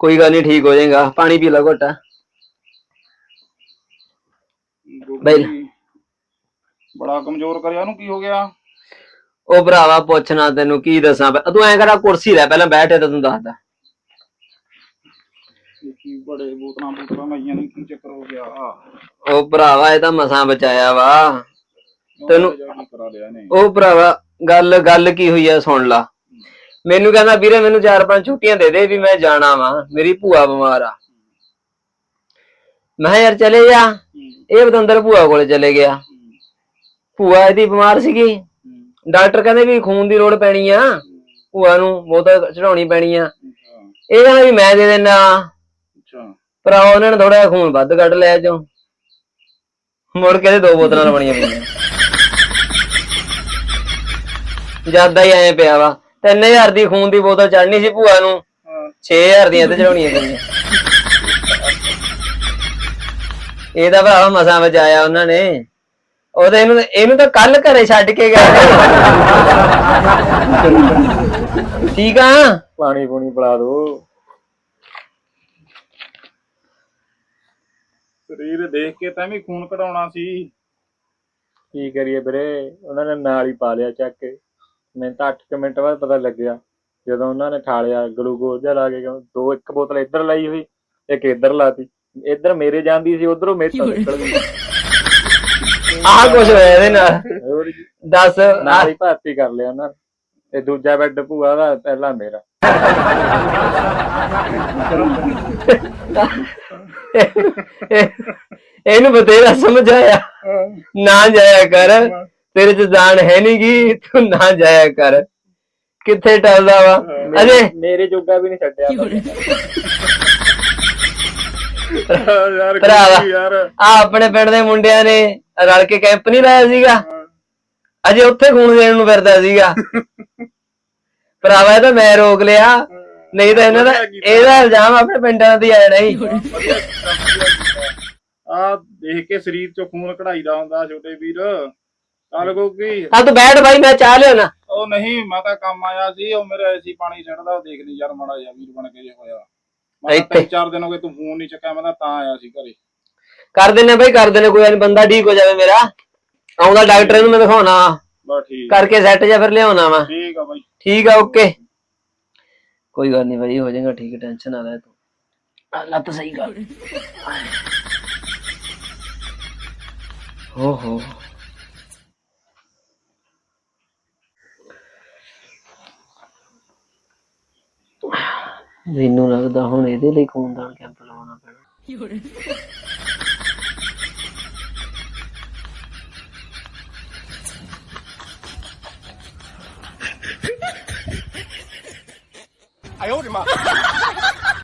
ਕੋਈ ਗੱਲ ਨਹੀਂ ਠੀਕ ਹੋ ਜਾਏਗਾ। ਪਾਣੀ ਪੀ ਲਾ ਘੋਟਾ। ਬਈ। ਬੜਾ ਕਮਜ਼ੋਰ ਕਰਿਆ ਉਹਨੂੰ ਕੀ ਹੋ ਗਿਆ? ਉਹ ਭਰਾਵਾ ਪੁੱਛਣਾ ਤੈਨੂੰ ਕੀ ਦੱਸਾਂ? ਪ- ਤੂੰ ਐਂ ਕਰਾ ਕੁਰਸੀ ਲੈ ਪਹਿਲਾਂ ਬੈਠੇ ਤਾਂ ਤੂੰ ਦੱਸਦਾ। ਇਹ ਕੀ ਬੜੇ ਬੋਤਲਾਂ ਬੋਤਲਾਂ ਲਾਈਆਂ ਨੇ ਕੀ ਚੱਕਰ ਹੋ ਗਿਆ? ਆ ਉਹ ਭਰਾਵਾ ਇਹ ਤਾਂ ਮਸਾਂ ਬਚਾਇਆ ਵਾ। ਤੈਨੂੰ- ਕੀ ਕਰਾ ਲਿਆ ਨੇ ਉਹ ਭਰਾਵਾ ਗੱਲ ਗੱਲ ਕੀ ਹੋਈ ਆ ਸੁਣ ਲਾ। ਮੈਨੂੰ ਕਹਿੰਦਾ ਵੀਰੇ ਮੈਨੂੰ ਚਾਰ ਪੰਜ ਛੁੱਟੀਆਂ ਦੇ ਦੇ ਵੀ ਮੈਂ ਜਾਣਾ ਵਾ ਮੇਰੀ ਭੂਆ ਬਿਮਾਰ ਆ। ਮੈਂ ਕਿਹਾ ਯਾਰ ਚਲੇ ਜਾ। ਇਹ ਬਤੰਦਰ ਭੂਆ ਕੋਲੇ ਚਲੇ ਗਿਆ। ਭੂਆ ਇਹਦੀ ਬਿਮਾਰ ਸੀਗੀ। ਡਾਕਟਰ ਕਹਿੰਦੇ ਵੀ ਖੂਨ ਦੀ ਲੋੜ ਪੈਣੀ ਆ। ਭੂਆ ਨੂੰ ਬੋਤਲ ਚੜਾਉਣੀ ਪੈਣੀ ਆ। ਇਹ ਕਹਿੰਦਾ ਵੀ ਮੈਂ ਦੇ ਦੇਣਾ ਅੱਛਾ। ਭਰਾ ਉਹਨਾਂ ਨੇ ਥੋੜਾ ਖੂਨ ਵੱਧ ਕੱਢ ਲਿਆ ਚੋਂ। ਮੁੜ ਕੇ ਦੋ ਬੋਤਲਾਂ ਲਵਣੀਆਂ ਪਈਆਂ ਜ਼ਿਆਦਾ ਹੀ ਐ ਪਿਆ ਵਾ। 3000 ਦੀ ਖੂਨ ਦੀ ਬੋਤਲ ਚੜਨੀ ਸੀ ਭੂਆ ਨੂੰ। ਹਾਂ। 6000 ਦੀਆਂ ਤੇ ਚੜਾਉਣੀਆਂ ਪਈਆਂ ਇਹ ਤਾਂ ਭਰਾਵਾ ਮਸਾਂ ਬਚਾਇਆ ਉਹਨਾਂ ਨੇ। ਉਹਦੇ ਇਹਨੂੰ ਇਹਨੂੰ ਤਾਂ ਕੱਲ ਘਰੇ ਛੱਡ ਕੇ ਗਏ ਠੀਕ ਆ? ਪਾਣੀ ਪੂਣੀ ਪਿਲਾ ਦੋ। ਸਰੀਰ ਦੇਖ ਕੇ ਤਾਂ ਵੀ ਖੂਨ ਕਢਾਉਣਾ ਸੀ। ਕੀ ਕਰੀਏ ਵੀਰੇ? ਉਹਨਾਂ ਨੇ ਨਾਲ ਹੀ ਪਾ ਲਿਆ ਚੱਕ ਕੇ। ਮੈਨੂੰ ਤਾਂ 8 ਮਿੰਟ ਬਾਅਦ ਪਤਾ ਲੱਗਿਆ ਜਦੋਂ ਉਹਨਾਂ ਨੇ ਠਾਲਿਆ ਗਲੂਕੋਜ਼ ਜਿਹਾ ਲਾ ਕੇ ਕਹਿੰਦੇ ਦੋ ਇੱਕ ਬੋਤਲ ਇੱਧਰ ਲਾਈ ਹੋਈ ਇੱਕ ਇੱਧਰ ਲਾਤੀ। ਇੱਧਰ ਮੇਰੇ ਜਾਂਦੀ ਸੀ ਉਧਰੋਂ ਮੇਰੇ ਤੋਂ ਨਿਕਲ ਗਈ। ਆਹ ਕੁਛ ਹੋਇਆ ਇਹਦੇ ਨਾਲ। ਹੋਰ ਕੀ, ਦੱਸ ਨਾਲ ਹੀ ਭਰਤੀ ਕਰ ਲਿਆ ਉਹਨਾਂ ਨੇ। ਤੇ ਦੂਜਾ ਬੈੱਡ ਭੂਆ ਦਾ ਪਹਿਲਾ ਮੇਰਾ। ਇਹਨੂੰ ਬਤੇਰਾ ਸਮਝਾਇਆ। ਨਾ ਜਾਇਆ ਕਰ। ਤੇਰੇ ਚ ਜਾਨ ਹੈ ਨੀ ਗੀ ਤੂੰ ਨਾ ਜਾਇਆ ਕਰ। ਕਿੱਥੇ ਟਲਦਾ ਵਾ? ਅਜੇ? ਮੇਰੇ ਜੋਗਾ ਵੀ ਨਹੀਂ ਛੱਡਿਆ। ਕੀ ਯਾਰ ਆ ਆਪਣੇ ਪਿੰਡ ਦੇ ਮੁੰਡਿਆਂ ਨੇ ਰਲ ਕੇ ਕੈਂਪ ਨਹੀਂ ਲਾਇਆ ਸੀਗਾ? ਅਜੇ ਉੱਥੇ ਖੂਨ ਦੇਣ ਨੂੰ ਫਿਰਦਾ ਸੀਗਾ। ਭਰਾਵਾ ਇਹ ਤਾਂ ਮੈਂ ਰੋਕ ਲਿਆ। ਨਹੀਂ ਤਾਂ ਇਹਨਾਂ ਦਾ ਇਹਦਾ ਇਲਜ਼ਾਮ ਆਪਣੇ ਪਿੰਡਾਂ ਤੇ ਆਇਆ ਨਹੀਂ। ਆ ਦੇਖ ਕੇ ਸਰੀਰ ਚੋਂ ਖੂਨ ਕਢਾਈ ਦਾ ਹੁੰਦਾ ਛੋਟੇ ਵੀਰ। ਚੱਲ ਗੋਗੀ ਆ ਤੂੰ ਬੈਠ ਬਾਈ ਮੈਂ ਚਾਹ ਲਿਆਉਣਾ। ਉਹ ਨਹੀਂ ਮੈਂ ਤਾਂ ਕੰਮ ਆਇਆ ਸੀ ਉਹ ਮੇਰੇ ਐਸੀ ਪਾਣੀ ਛੱਡਦਾ ਉਹ ਦੇਖ ਲਈ ਯਾਰ ਮਾੜਾ ਜਿਹਾ ਵੀਰ ਬਣ ਕੇ ਜੇ ਹੋਇਆ। ਮੈਂ ਤਾਂ। ਤਿੰਨ ਚਾਰ ਦਿਨ ਹੋ ਗਏ ਤੂੰ ਫੋਨ ਨਹੀਂ ਚੱਕਿਆ ਮੈਂ ਤਾਂ ਤਾਂ ਆਇਆ ਸੀ ਘਰੇ। ਕਰ ਦਿੰਨੇ ਬਾਈ ਕਰ ਦਿੰਨੇ ਕੋਈ ਨੀ ਬੰਦਾ ਠੀਕ ਹੋ ਜਾਵੇ ਮੇਰਾ। ਆਉਂਦਾ ਡਾਕਟਰ ਨੂੰ ਮੈਂ ਦਿਖਾਉਣਾ। ਬਸ ਠੀਕ। ਕਰਕੇ ਸੈੱਟ ਜਾਂ ਫਿਰ ਲਿਆਉਣਾ ਵਾ। ਠੀਕ ਆ ਬਾਈ। ਠੀਕ ਆ ਓਕੇ ਕੋਈ ਗੱਲ ਨਹੀਂ ਬਾਈ ਹੋ ਜਾਏਗਾ ਠੀਕ ਟੈਨਸ਼ਨ ਨਾ ਲੈ ਤੂੰ। ਲੱਤ ਸਹੀ ਕਰ। ਹੋ ਹੋ ਮੈਨੂੰ ਲੱਗਦਾ ਹੁਣ ਇਹਦੇ ਲਈ ਖੂਨਦਾਨ ਕੈਂਪ ਲਵਾਉਣਾ ਪੈਣਾ।